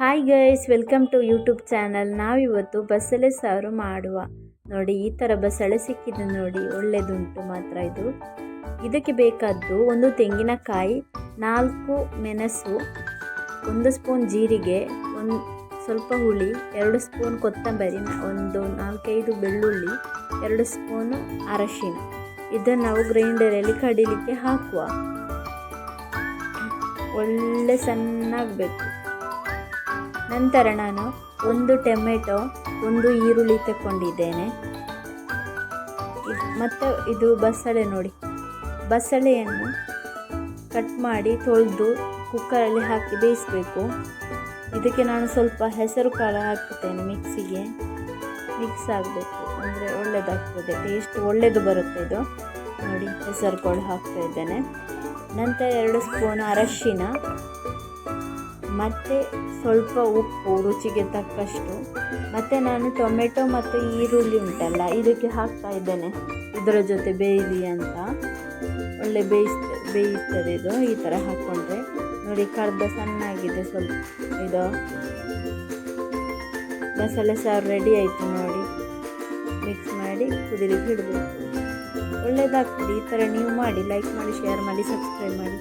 Hi guys welcome to YouTube channel ನಾವಿವತ್ತು ಬಸಳೆ ಸಾರು ಮಾಡುವ. ನೋಡಿ, ಈ ಥರ ಬಸಳೆ ಸಿಕ್ಕಿದೆ ನೋಡಿ ಒಳ್ಳೆಯದುಂಟು ಮಾತ್ರ ಇದು. ಇದಕ್ಕೆ ಬೇಕಾದ್ದು ಒಂದು ತೆಂಗಿನಕಾಯಿ, ನಾಲ್ಕು ಮೆಣಸು, ಒಂದು ಸ್ಪೂನ್ ಜೀರಿಗೆ, ಒಂದು ಸ್ವಲ್ಪ ಹುಳಿ, ಎರಡು ಸ್ಪೂನ್ ಕೊತ್ತಂಬರಿ ಒಂದು ನಾಲ್ಕೈದು ಬೆಳ್ಳುಳ್ಳಿ, ಎರಡು ಸ್ಪೂನು ಅರಶಿನ. ಇದನ್ನು ನಾವು ಗ್ರೈಂಡರಲ್ಲಿ ಕಡಿಲಿಕ್ಕೆ ಹಾಕುವ. ಒಳ್ಳೆ ಸಣ್ಣಾಗಬೇಕು. ನಂತರ ನಾನು ಒಂದು ಟೊಮೆಟೊ, ಒಂದು ಈರುಳ್ಳಿ ತಗೊಂಡಿದ್ದೇನೆ ಮತ್ತು ಇದು ಬಸಳೆ ನೋಡಿ. ಬಸಳೆಯನ್ನು ಕಟ್ ಮಾಡಿ ತೊಳೆದು ಕುಕ್ಕರಲ್ಲಿ ಹಾಕಿ ಬೇಯಿಸಬೇಕು. ಇದಕ್ಕೆ ನಾನು ಸ್ವಲ್ಪ ಹೆಸರು ಕಾಳು ಹಾಕ್ತೇನೆ ಮಿಕ್ಸಿಗೆ. ಮಿಕ್ಸ್ ಆಗಬೇಕು. ಅಂದರೆ ಒಳ್ಳೆಯದಾಗ್ತದೆ ಟೇಸ್ಟ್ ಒಳ್ಳೆಯದು ಬರುತ್ತೆ ಇದು. ನೋಡಿ, ಹೆಸರು ಕಾಳು ಹಾಕ್ತಾ ಇದ್ದೇನೆ. ನಂತರ ಎರಡು ಸ್ಪೂನ್ ಅರಶಿನ. ಮತ್ತು ಸ್ವಲ್ಪ ಉಪ್ಪು, ರುಚಿಗೆ ತಕ್ಕಷ್ಟು. ಮತ್ತು ನಾನು ಟೊಮೆಟೊ ಮತ್ತು ಈರುಳ್ಳಿ ಉಂಟಲ್ಲ, ಇದಕ್ಕೆ ಹಾಕ್ತಾ ಇದ್ದೇನೆ. ಇದರ ಜೊತೆ ಬೇಯಲಿ ಅಂತ. ಒಳ್ಳೆ ಬೇಯಿಸ್ತ ಬೇಯಿಸ್ತದೆ ಇದು, ಈ ಥರ ಹಾಕ್ಕೊಂಡ್ರೆ ನೋಡಿ, ಕರ್ದ ಸಣ್ಣಾಗಿದೆ ಸ್ವಲ್ಪ ಇದು. ಮಸಾಲೆ ಸಾರು ರೆಡಿ ಆಯಿತು ನೋಡಿ. ಮಿಕ್ಸ್ ಮಾಡಿ ಕುದಿಲಿಕ್ಕೆ ಇಡಬೇಕು. ಒಳ್ಳೆಯದಾಗ್ತದೆ ಈ ಥರ ನೀವು ಮಾಡಿ ಲೈಕ್ ಮಾಡಿ ಶೇರ್ ಮಾಡಿ ಸಬ್ಸ್ಕ್ರೈಬ್ ಮಾಡಿ.